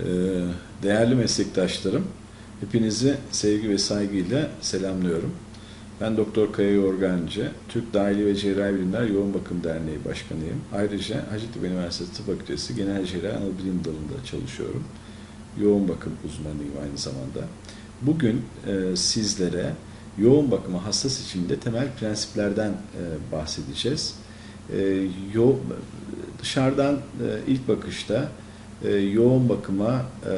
Ee, değerli meslektaşlarım, hepinizi sevgi ve saygıyla selamlıyorum. Ben Doktor Kaya Yorgancı, Türk Dahili ve Cerrahi Bilimler Yoğun Bakım Derneği Başkanıyım. Ayrıca Hacettepe Üniversitesi Tıp Fakültesi Genel Cerrahi Anabilim Dalı'nda çalışıyorum. Yoğun bakım uzmanıyım aynı zamanda. Bugün e, sizlere yoğun bakıma hasta seçiminde temel prensiplerden e, bahsedeceğiz. E, yo, dışarıdan e, ilk bakışta e, yoğun bakıma e,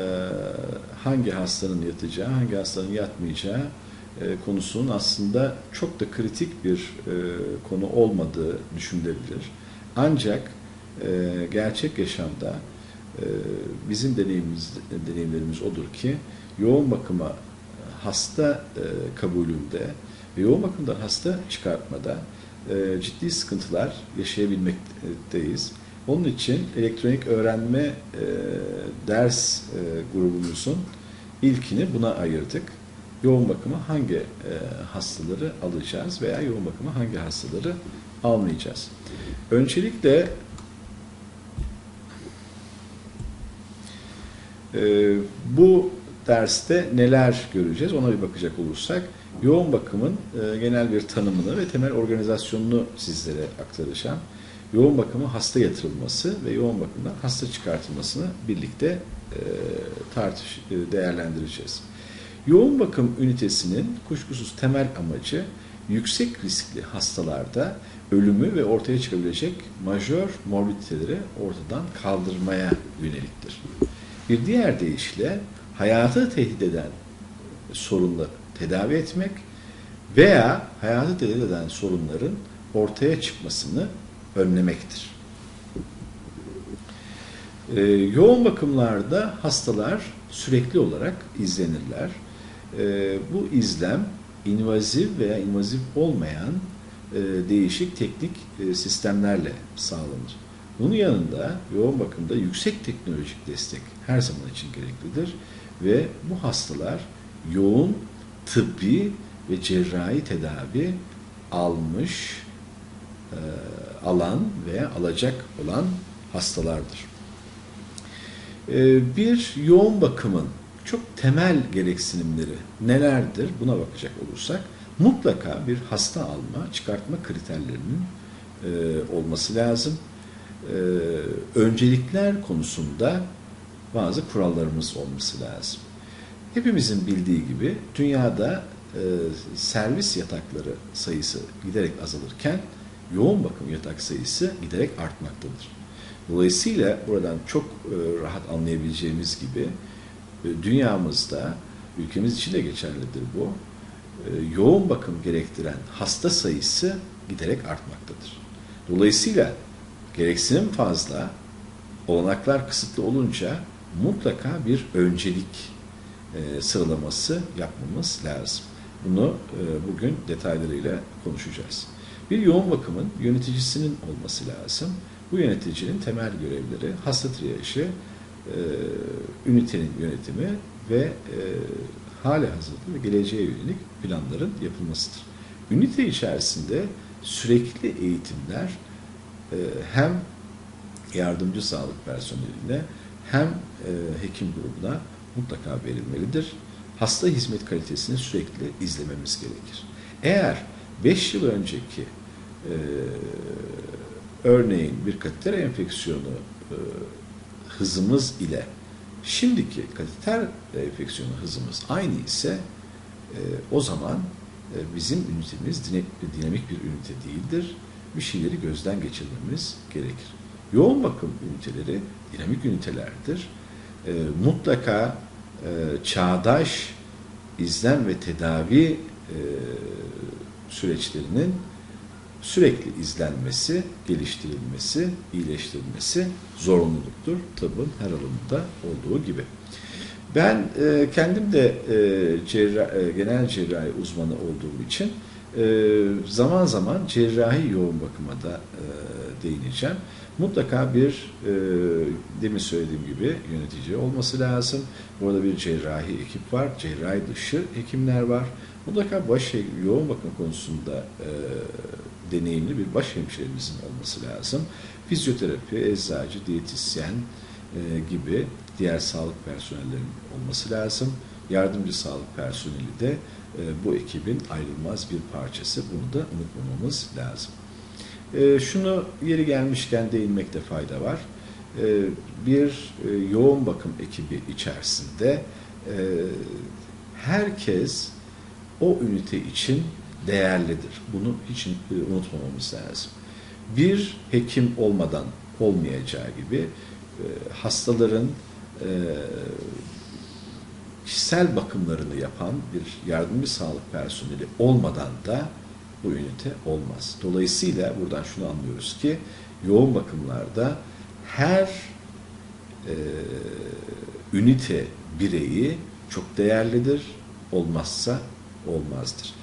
hangi hastanın yatacağı, hangi hastanın yatmayacağı e, konusunun aslında çok da kritik bir e, konu olmadığı düşünülebilir. Ancak e, gerçek yaşamda bizim deneyimimiz, deneyimlerimiz odur ki yoğun bakıma hasta kabulünde ve yoğun bakımdan hasta çıkartmada ciddi sıkıntılar yaşayabilmekteyiz. Onun için elektronik öğrenme e, ders e, grubumuzun ilkini buna ayırdık. Yoğun bakıma hangi e, hastaları alacağız veya yoğun bakıma hangi hastaları almayacağız. Öncelikle e, bu derste neler göreceğiz ona bir bakacak olursak yoğun bakımın e, genel bir tanımını ve temel organizasyonunu sizlere aktaracağım yoğun bakımı hasta yatırılması ve yoğun bakımdan hasta çıkartılmasını birlikte e, tartış e, değerlendireceğiz. Yoğun bakım ünitesinin kuşkusuz temel amacı yüksek riskli hastalarda ölümü ve ortaya çıkabilecek majör morbiditeleri ortadan kaldırmaya yöneliktir. Bir diğer deyişle hayatı tehdit eden sorunları tedavi etmek veya hayatı tehdit eden sorunların ortaya çıkmasını önlemektir. Ee, yoğun bakımlarda hastalar sürekli olarak izlenirler. Ee, bu izlem invazif veya invazif olmayan e, değişik teknik e, sistemlerle sağlanır. Bunun yanında yoğun bakımda yüksek teknolojik destek her zaman için gereklidir ve bu hastalar yoğun tıbbi ve cerrahi tedavi almış e, alan veya alacak olan hastalardır. E, bir yoğun bakımın çok temel gereksinimleri nelerdir buna bakacak olursak mutlaka bir hasta alma, çıkartma kriterlerinin e, olması lazım. Öncelikler konusunda bazı kurallarımız olması lazım. Hepimizin bildiği gibi dünyada servis yatakları sayısı giderek azalırken yoğun bakım yatak sayısı giderek artmaktadır. Dolayısıyla buradan çok e, rahat anlayabileceğimiz gibi e, dünyamızda, ülkemiz için de geçerlidir bu, e, yoğun bakım gerektiren hasta sayısı giderek artmaktadır. Dolayısıyla gereksinim fazla, olanaklar kısıtlı olunca mutlaka bir öncelik sıralaması yapmamız lazım. Bunu bugün detaylarıyla konuşacağız. Bir yoğun bakımın yöneticisinin olması lazım. Bu yöneticinin temel görevleri hasta triyajı, e, ünitenin yönetimi ve e, hali hazırda ve geleceğe yönelik planların yapılmasıdır. Ünite içerisinde sürekli eğitimler e, hem yardımcı sağlık personeline hem e, hekim grubuna mutlaka verilmelidir. Hasta hizmet kalitesini sürekli izlememiz gerekir. Eğer 5 yıl önceki e, örneğin bir kateter enfeksiyonu e, hızımız ile şimdiki kateter enfeksiyonu hızımız aynı ise e, o zaman e, bizim ünitemiz dinamik bir ünite değildir. Bir şeyleri gözden geçirmemiz gerekir. Yoğun bakım üniteleri dinamik ünitelerdir. Mutlaka çağdaş izlem ve tedavi süreçlerinin sürekli izlenmesi, geliştirilmesi, iyileştirilmesi zorunluluktur tıbbın her alanında olduğu gibi. Ben e, kendim de e, cerrah, e, genel cerrahi uzmanı olduğum için e, zaman zaman cerrahi yoğun bakıma da e, değineceğim. Mutlaka bir, e, demin söylediğim gibi yönetici olması lazım. Burada bir cerrahi ekip var, cerrahi dışı hekimler var. Mutlaka baş yoğun bakım konusunda e, deneyimli bir baş hemşiremizin olması lazım. Fizyoterapi, eczacı, diyetisyen e, gibi diğer sağlık personellerinin olması lazım. Yardımcı sağlık personeli de e, bu ekibin ayrılmaz bir parçası. Bunu da unutmamamız lazım. E, şunu yeri gelmişken değinmekte fayda var. E, bir e, yoğun bakım ekibi içerisinde e, herkes o ünite için değerlidir. Bunu hiç e, unutmamamız lazım. Bir hekim olmadan olmayacağı gibi e, hastaların e, kişisel bakımlarını yapan bir yardımcı sağlık personeli olmadan da bu ünite olmaz. Dolayısıyla buradan şunu anlıyoruz ki yoğun bakımlarda her e, ünite bireyi çok değerlidir, olmazsa olmazdır.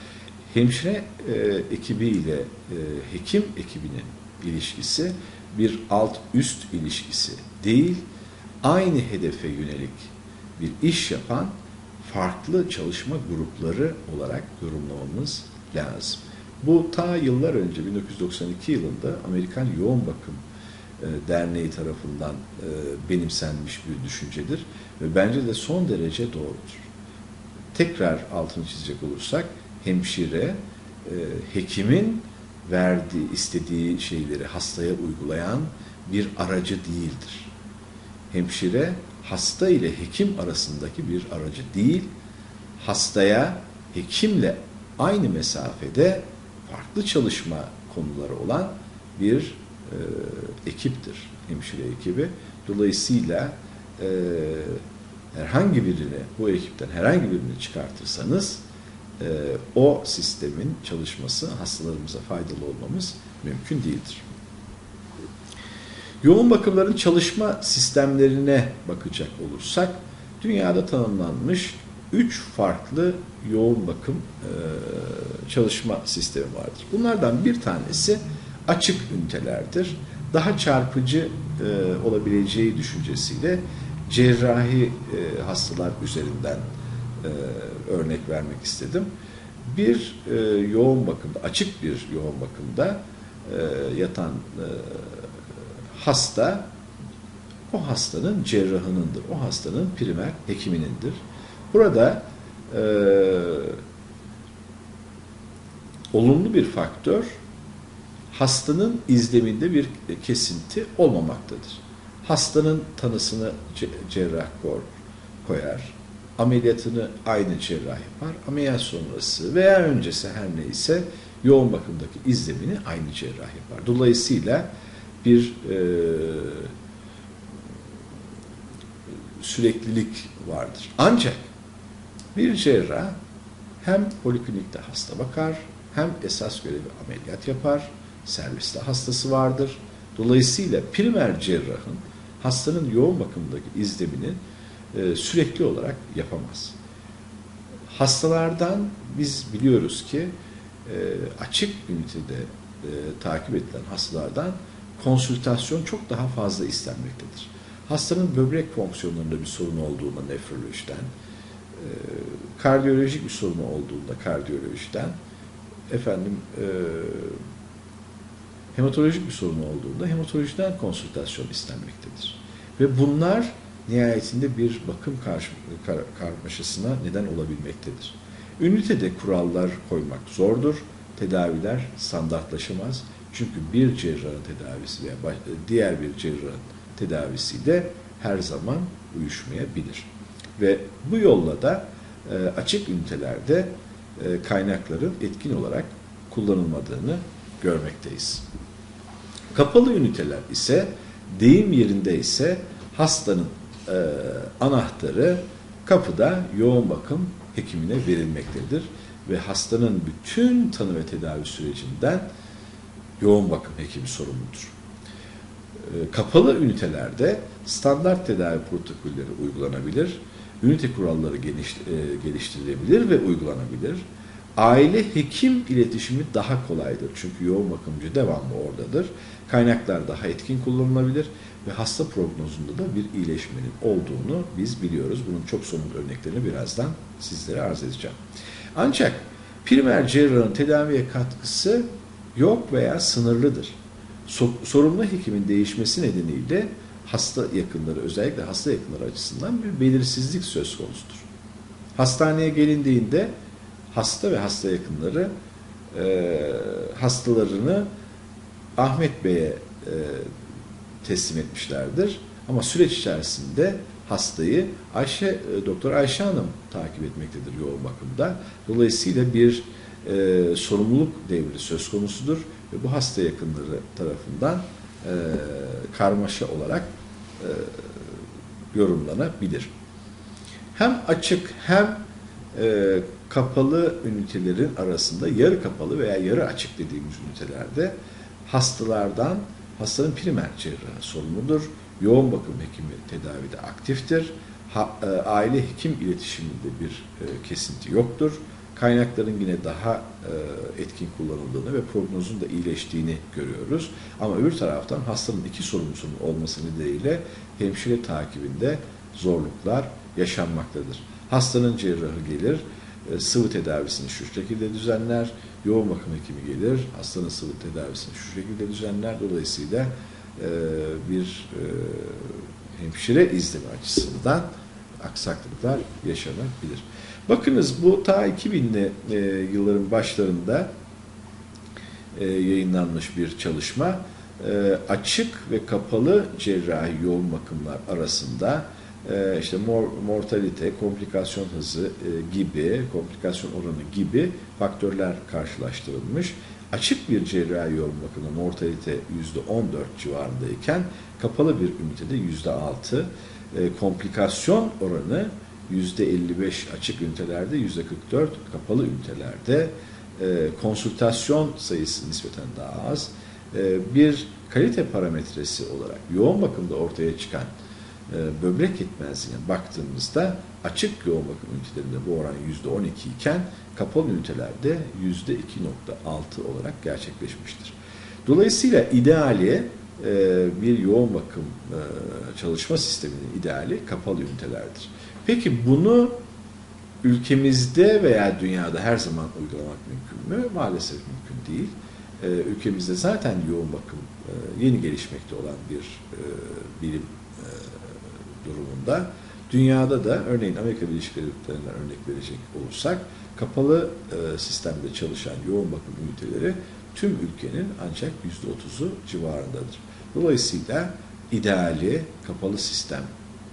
Hemşire e, ekibi ile e, hekim ekibinin ilişkisi bir alt üst ilişkisi değil, aynı hedefe yönelik bir iş yapan farklı çalışma grupları olarak yorumlamamız lazım. Bu ta yıllar önce 1992 yılında Amerikan Yoğun Bakım e, Derneği tarafından e, benimsenmiş bir düşüncedir ve bence de son derece doğrudur. Tekrar altını çizecek olursak hemşire e, hekimin verdiği, istediği şeyleri hastaya uygulayan bir aracı değildir. Hemşire hasta ile hekim arasındaki bir aracı değil, hastaya hekimle aynı mesafede farklı çalışma konuları olan bir e, ekiptir hemşire ekibi. Dolayısıyla e, herhangi birini, bu ekipten herhangi birini çıkartırsanız e, o sistemin çalışması hastalarımıza faydalı olmamız mümkün değildir. Yoğun bakımların çalışma sistemlerine bakacak olursak, dünyada tanımlanmış üç farklı yoğun bakım e, çalışma sistemi vardır. Bunlardan bir tanesi açık ünitelerdir. Daha çarpıcı e, olabileceği düşüncesiyle cerrahi e, hastalar üzerinden e, örnek vermek istedim. Bir e, yoğun bakımda, açık bir yoğun bakımda e, yatan e, hasta o hastanın cerrahınındır. O hastanın primer hekiminindir. Burada e, olumlu bir faktör hastanın izleminde bir kesinti olmamaktadır. Hastanın tanısını cerrah koyar, ameliyatını aynı cerrah yapar, ameliyat sonrası veya öncesi her neyse yoğun bakımdaki izlemini aynı cerrah yapar. Dolayısıyla bir e, süreklilik vardır. Ancak bir cerrah hem poliklinikte hasta bakar, hem esas görevi ameliyat yapar, serviste hastası vardır. Dolayısıyla primer cerrahın hastanın yoğun bakımdaki izlemini e, sürekli olarak yapamaz. Hastalardan biz biliyoruz ki e, açık ünitede e, takip edilen hastalardan konsültasyon çok daha fazla istenmektedir. Hastanın böbrek fonksiyonlarında bir sorun olduğunda nefrolojiden, e, kardiyolojik bir sorunu olduğunda kardiyolojiden, efendim e, hematolojik bir sorun olduğunda hematolojiden konsültasyon istenmektedir. Ve bunlar nihayetinde bir bakım karmaşasına neden olabilmektedir. Ünitede kurallar koymak zordur. Tedaviler standartlaşamaz. Çünkü bir cerrahın tedavisi veya diğer bir cerrahın tedavisi de her zaman uyuşmayabilir. Ve bu yolla da e, açık ünitelerde e, kaynakların etkin olarak kullanılmadığını görmekteyiz. Kapalı üniteler ise deyim yerinde ise hastanın e, anahtarı kapıda yoğun bakım hekimine verilmektedir ve hastanın bütün tanı ve tedavi sürecinden yoğun bakım hekimi sorumludur. Ee, kapalı ünitelerde standart tedavi protokolleri uygulanabilir, ünite kuralları geniş, e, geliştirilebilir ve uygulanabilir. Aile hekim iletişimi daha kolaydır çünkü yoğun bakımcı devamlı oradadır. Kaynaklar daha etkin kullanılabilir ve hasta prognozunda da bir iyileşmenin olduğunu biz biliyoruz. Bunun çok somut örneklerini birazdan sizlere arz edeceğim. Ancak primer cerrahın tedaviye katkısı yok veya sınırlıdır. So sorumlu hekimin değişmesi nedeniyle hasta yakınları özellikle hasta yakınları açısından bir belirsizlik söz konusudur. Hastaneye gelindiğinde hasta ve hasta yakınları e, hastalarını Ahmet Bey'e e, teslim etmişlerdir. Ama süreç içerisinde hastayı Ayşe e, Doktor Ayşe Hanım takip etmektedir yoğun bakımda. Dolayısıyla bir e, sorumluluk devri söz konusudur ve bu hasta yakınları tarafından e, karmaşa olarak e, yorumlanabilir. Hem açık hem e, kapalı ünitelerin arasında yarı kapalı veya yarı açık dediğimiz ünitelerde hastalardan hastanın primer cerrahı sorumludur. Yoğun bakım hekimi tedavide aktiftir. Ha, e, aile hekim iletişiminde bir e, kesinti yoktur. Kaynakların yine daha e, etkin kullanıldığını ve prognozun da iyileştiğini görüyoruz. Ama öbür taraftan hastanın iki sorumlusunun olması nedeniyle hemşire takibinde zorluklar yaşanmaktadır. Hastanın cerrahı gelir, e, sıvı tedavisini şu şekilde düzenler, yoğun bakım hekimi gelir, hastanın sıvı tedavisini şu şekilde düzenler. Dolayısıyla e, bir e, hemşire izleme açısından aksaklıklar yaşanabilir. Bakınız bu ta 2000'li yılların başlarında yayınlanmış bir çalışma. Açık ve kapalı cerrahi yoğun bakımlar arasında e, işte mor, mortalite, komplikasyon hızı e, gibi, komplikasyon oranı gibi faktörler karşılaştırılmış. Açık bir cerrahi yoğun bakımda mortalite %14 civarındayken kapalı bir ünitede %6, e, komplikasyon oranı %55 açık ünitelerde, %44 kapalı ünitelerde, e, konsültasyon sayısı nispeten daha az. E, bir kalite parametresi olarak yoğun bakımda ortaya çıkan e, böbrek yetmezliğine baktığımızda açık yoğun bakım ünitelerinde bu oran %12 iken kapalı ünitelerde %2.6 olarak gerçekleşmiştir. Dolayısıyla ideali e, bir yoğun bakım e, çalışma sisteminin ideali kapalı ünitelerdir. Peki bunu ülkemizde veya dünyada her zaman uygulamak mümkün mü? Maalesef mümkün değil. Ülkemizde zaten yoğun bakım yeni gelişmekte olan bir bilim durumunda. Dünyada da örneğin Amerika Birleşik Devletleri'nden örnek verecek olursak kapalı e, sistemde çalışan yoğun bakım üniteleri tüm ülkenin ancak %30'u civarındadır. Dolayısıyla ideali kapalı sistem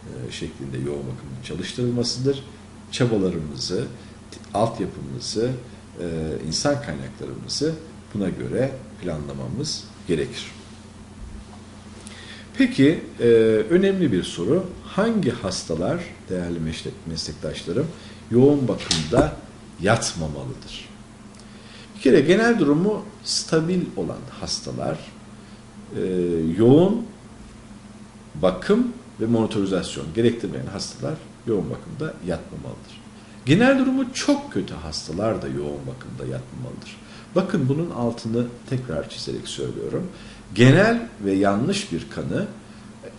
e, şeklinde yoğun bakımın çalıştırılmasıdır. Çabalarımızı, altyapımızı, e, insan kaynaklarımızı buna göre planlamamız gerekir. Peki e, önemli bir soru. Hangi hastalar değerli meslektaşlarım yoğun bakımda yatmamalıdır? Bir kere genel durumu stabil olan hastalar e, yoğun bakım ve monitorizasyon gerektirmeyen hastalar yoğun bakımda yatmamalıdır. Genel durumu çok kötü hastalar da yoğun bakımda yatmamalıdır. Bakın bunun altını tekrar çizerek söylüyorum genel ve yanlış bir kanı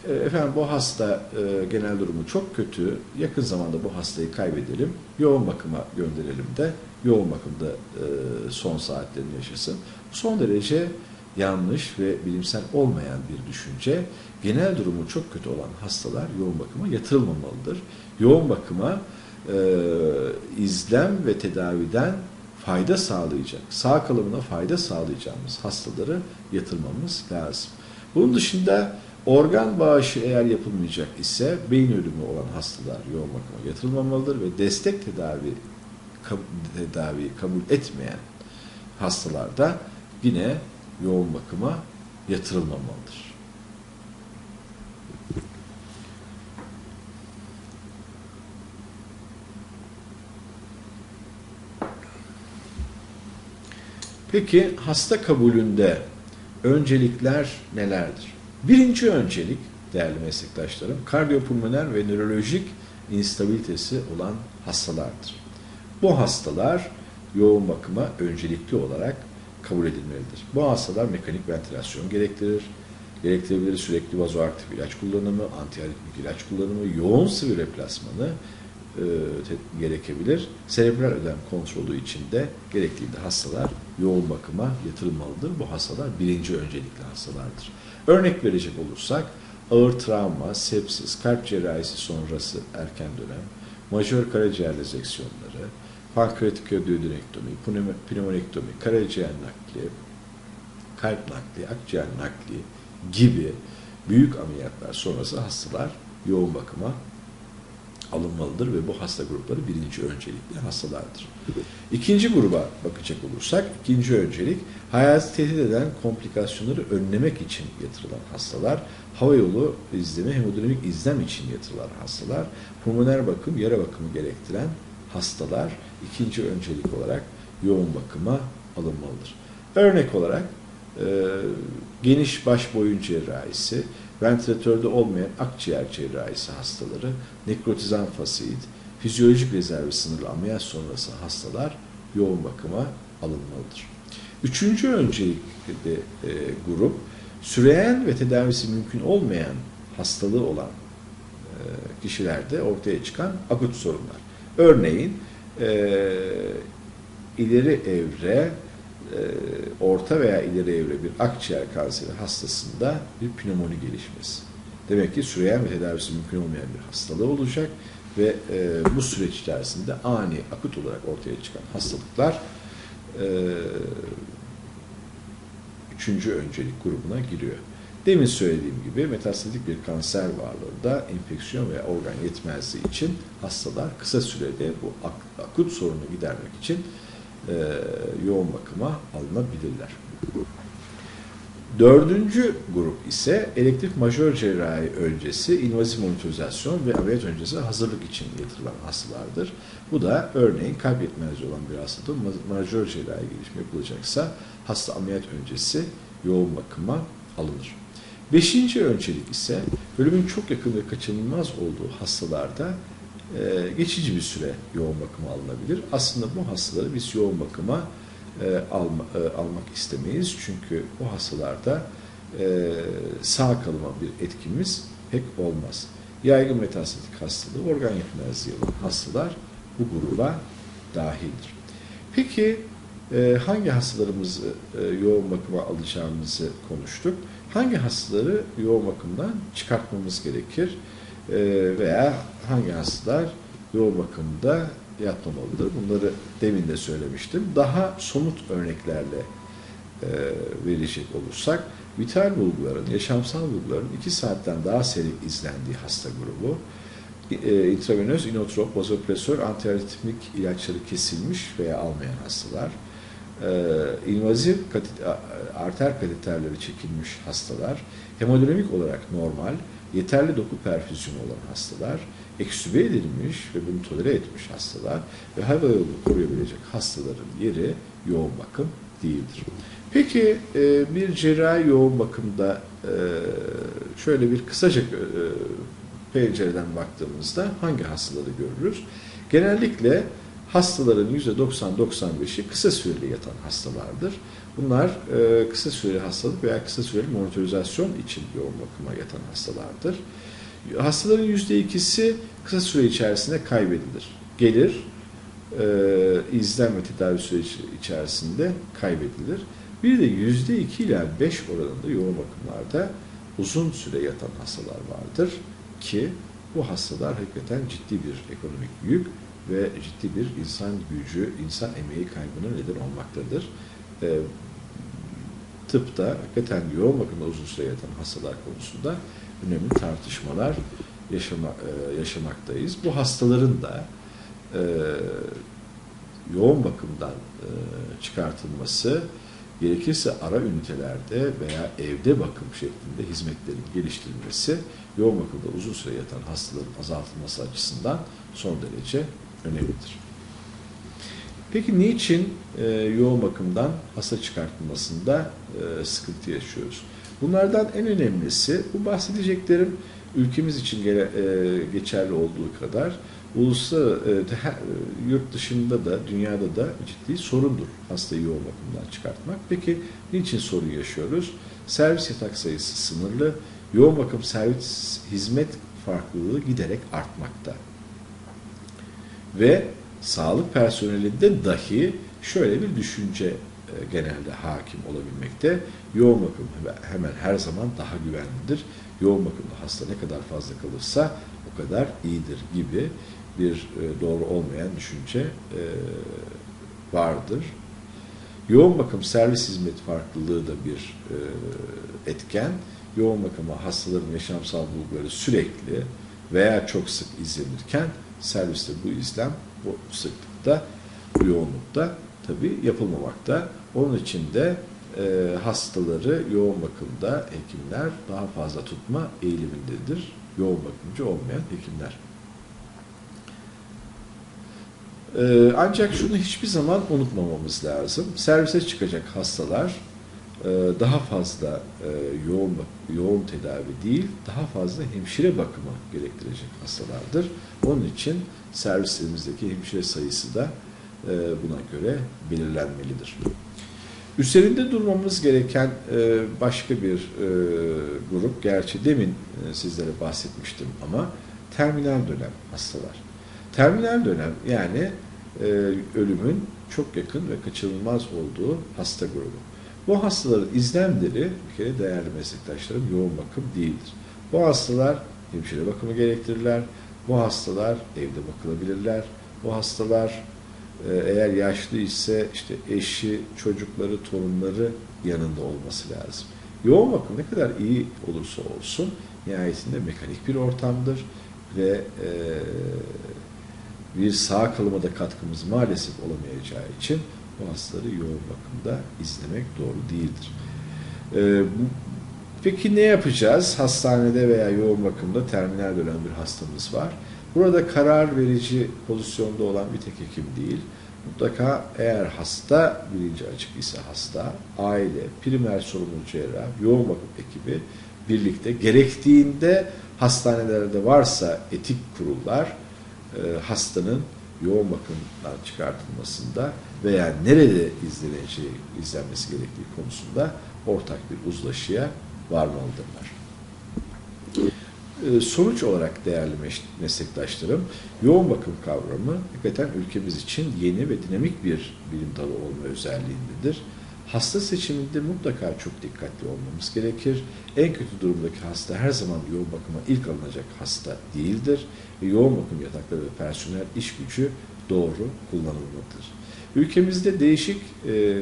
e, efendim bu hasta e, genel durumu çok kötü yakın zamanda bu hastayı kaybedelim yoğun bakıma gönderelim de yoğun bakımda e, son saatlerini yaşasın. Bu son derece yanlış ve bilimsel olmayan bir düşünce. Genel durumu çok kötü olan hastalar yoğun bakıma yatırılmamalıdır. Yoğun bakıma e, izlem ve tedaviden fayda sağlayacak, sağ kalımına fayda sağlayacağımız hastaları yatırmamız lazım. Bunun dışında organ bağışı eğer yapılmayacak ise beyin ölümü olan hastalar yoğun bakıma yatırılmamalıdır ve destek tedavi tedavi kabul etmeyen hastalarda yine yoğun bakıma yatırılmamalıdır. Peki hasta kabulünde öncelikler nelerdir? Birinci öncelik değerli meslektaşlarım kardiyopulmoner ve nörolojik instabilitesi olan hastalardır. Bu hastalar yoğun bakıma öncelikli olarak kabul edilmelidir. Bu hastalar mekanik ventilasyon gerektirir, gerektirebilir sürekli vazoaktif ilaç kullanımı, antiaritmik ilaç kullanımı, yoğun sıvı replasmanı gerekebilir. Serebral ödem kontrolü için de gerektiğinde hastalar yoğun bakıma yatırılmalıdır. Bu hastalar birinci öncelikli hastalardır. Örnek verecek olursak ağır travma, sepsis, kalp cerrahisi sonrası erken dönem, majör karaciğer rezeksiyonları, pankreatik ödüdünektomi, pneumonektomi, karaciğer nakli, kalp nakli, akciğer nakli gibi büyük ameliyatlar sonrası hastalar yoğun bakıma alınmalıdır ve bu hasta grupları birinci öncelikli hastalardır. İkinci gruba bakacak olursak, ikinci öncelik hayatı tehdit eden komplikasyonları önlemek için yatırılan hastalar, hava yolu izleme, hemodinamik izlem için yatırılan hastalar, pulmoner bakım, yara bakımı gerektiren hastalar ikinci öncelik olarak yoğun bakıma alınmalıdır. Örnek olarak e, geniş baş boyun cerrahisi, ventilatörde olmayan akciğer cerrahisi hastaları, nekrotizan fasit, fizyolojik rezervi sınırlı ameliyat sonrası hastalar yoğun bakıma alınmalıdır. Üçüncü öncelikli e, grup, süreyen ve tedavisi mümkün olmayan hastalığı olan e, kişilerde ortaya çıkan akut sorunlar. Örneğin e, ileri evre, e, orta veya ileri evre bir akciğer kanseri hastasında bir pnömoni gelişmesi. Demek ki süreyen ve tedavisi mümkün olmayan bir hastalığı olacak ve e, bu süreç içerisinde ani, akut olarak ortaya çıkan hastalıklar e, üçüncü öncelik grubuna giriyor. Demin söylediğim gibi metastatik bir kanser varlığında enfeksiyon veya organ yetmezliği için hastalar kısa sürede bu akut sorunu gidermek için e, yoğun bakıma alınabilirler. Dördüncü grup ise elektrik majör cerrahi öncesi invaziv monitorizasyon ve ameliyat öncesi hazırlık için yatırılan hastalardır. Bu da örneğin kalp yetmezliği olan bir hastada majör cerrahi gelişme yapılacaksa hasta ameliyat öncesi yoğun bakıma alınır. Beşinci öncelik ise ölümün çok yakın ve kaçınılmaz olduğu hastalarda e, geçici bir süre yoğun bakıma alınabilir. Aslında bu hastaları biz yoğun bakıma e, alma, e, almak istemeyiz. Çünkü o hastalarda e, sağ kalıma bir etkimiz pek olmaz. Yaygın metastatik hastalığı, organ yetmezliği olan hastalar bu gruba dahildir. Peki e, hangi hastalarımızı e, yoğun bakıma alacağımızı konuştuk. Hangi hastaları yoğun bakımdan çıkartmamız gerekir? E, veya hangi hastalar? Yoğun bakımda yatmamalıdır? Bunları demin de söylemiştim. Daha somut örneklerle e, verecek olursak, vital bulguların, yaşamsal bulguların 2 saatten daha seri izlendiği hasta grubu, e, intravenöz, inotrop, vazopresör, antiaritmik ilaçları kesilmiş veya almayan hastalar, e, invazif katit, arter kateterleri çekilmiş hastalar, hemodinamik olarak normal, yeterli doku perfüzyonu olan hastalar, ekstübe edilmiş ve bunu tolere etmiş hastalar ve hava yolunu koruyabilecek hastaların yeri yoğun bakım değildir. Peki e, bir cerrahi yoğun bakımda e, şöyle bir kısaca e, pencereden baktığımızda hangi hastaları görürüz? Genellikle hastaların %90-95'i kısa süreli yatan hastalardır. Bunlar kısa süreli hastalık veya kısa süreli monitorizasyon için yoğun bakıma yatan hastalardır. Hastaların %2'si kısa süre içerisinde kaybedilir. Gelir, e, izlem ve tedavi süreci içerisinde kaybedilir. Bir de %2 ile 5 oranında yoğun bakımlarda uzun süre yatan hastalar vardır ki bu hastalar hakikaten ciddi bir ekonomik yük ve ciddi bir insan gücü, insan emeği kaybına neden olmaktadır. E, tıpta hakikaten yoğun bakımda uzun süre yatan hastalar konusunda önemli tartışmalar yaşama, e, yaşamaktayız. Bu hastaların da e, yoğun bakımdan e, çıkartılması, gerekirse ara ünitelerde veya evde bakım şeklinde hizmetlerin geliştirilmesi, yoğun bakımda uzun süre yatan hastaların azaltılması açısından son derece önemlidir. Peki niçin e, yoğun bakımdan hasta çıkartılmasında e, sıkıntı yaşıyoruz? Bunlardan en önemlisi bu bahsedeceklerim ülkemiz için gele, e, geçerli olduğu kadar uluslararası e, yurt dışında da dünyada da ciddi sorundur hastayı yoğun bakımdan çıkartmak. Peki niçin sorun yaşıyoruz? Servis yatak sayısı sınırlı, yoğun bakım servis hizmet farklılığı giderek artmakta. Ve sağlık personelinde dahi şöyle bir düşünce e, genelde hakim olabilmekte. Yoğun bakım hemen her zaman daha güvenlidir. yoğun bakımda hasta ne kadar fazla kalırsa o kadar iyidir gibi bir e, doğru olmayan düşünce e, vardır. Yoğun bakım servis hizmet farklılığı da bir e, etken. Yoğun bakıma hastaların yaşamsal bulguları sürekli veya çok sık izlenirken serviste bu izlem bu sıklıkta, bu yoğunlukta tabi yapılmamakta. Onun için de e, hastaları yoğun bakımda hekimler daha fazla tutma eğilimindedir. Yoğun bakımcı olmayan hekimler. E, ancak şunu hiçbir zaman unutmamamız lazım. Servise çıkacak hastalar e, daha fazla e, yoğun yoğun tedavi değil, daha fazla hemşire bakımı gerektirecek hastalardır. Onun için servislerimizdeki hemşire sayısı da e, buna göre belirlenmelidir. Üzerinde durmamız gereken e, başka bir e, grup, gerçi demin sizlere bahsetmiştim ama terminal dönem hastalar. Terminal dönem yani ölümün çok yakın ve kaçınılmaz olduğu hasta grubu. Bu hastaların izlemleri bir kere değerli meslektaşlarım yoğun bakım değildir. Bu hastalar hemşire bakımı gerektirirler. Bu hastalar evde bakılabilirler. Bu hastalar eğer yaşlı ise işte eşi, çocukları, torunları yanında olması lazım. Yoğun bakım ne kadar iyi olursa olsun nihayetinde mekanik bir ortamdır ve e, bir sağ kalıma da katkımız maalesef olamayacağı için bu hastaları yoğun bakımda izlemek doğru değildir. E, bu, peki ne yapacağız? Hastanede veya yoğun bakımda terminal dönen bir hastamız var. Burada karar verici pozisyonda olan bir tek hekim değil. Mutlaka eğer hasta bilinci açık ise hasta, aile, primer sorumlu cerrah, yoğun bakım ekibi birlikte gerektiğinde hastanelerde varsa etik kurullar e, hastanın yoğun bakımdan çıkartılmasında veya nerede izleneceği, izlenmesi gerektiği konusunda ortak bir uzlaşıya varmalıdırlar. Ee, sonuç olarak değerli meslektaşlarım, yoğun bakım kavramı hakikaten ülkemiz için yeni ve dinamik bir bilim dalı olma özelliğindedir. Hasta seçiminde mutlaka çok dikkatli olmamız gerekir. En kötü durumdaki hasta her zaman yoğun bakıma ilk alınacak hasta değildir. Yoğun bakım yatakları ve personel iş gücü doğru kullanılmalıdır. Ülkemizde değişik e,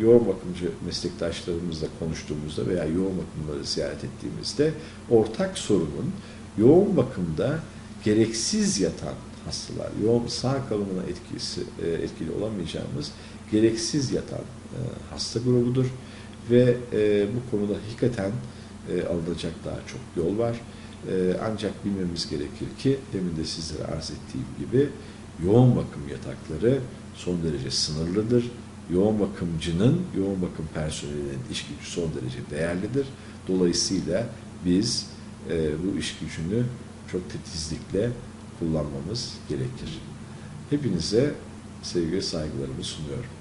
yoğun bakımcı meslektaşlarımızla konuştuğumuzda veya yoğun bakımları ziyaret ettiğimizde ortak sorunun yoğun bakımda gereksiz yatan hastalar, yoğun sağ kalımına etkisi, e, etkili olamayacağımız gereksiz yatan e, hasta grubudur ve e, bu konuda hakikaten e, alınacak daha çok yol var. E, ancak bilmemiz gerekir ki demin de sizlere arz ettiğim gibi yoğun bakım yatakları son derece sınırlıdır. Yoğun bakımcının, yoğun bakım personelinin iş gücü son derece değerlidir. Dolayısıyla biz e, bu iş gücünü çok titizlikle kullanmamız gerekir. Hepinize sevgi ve saygılarımı sunuyorum.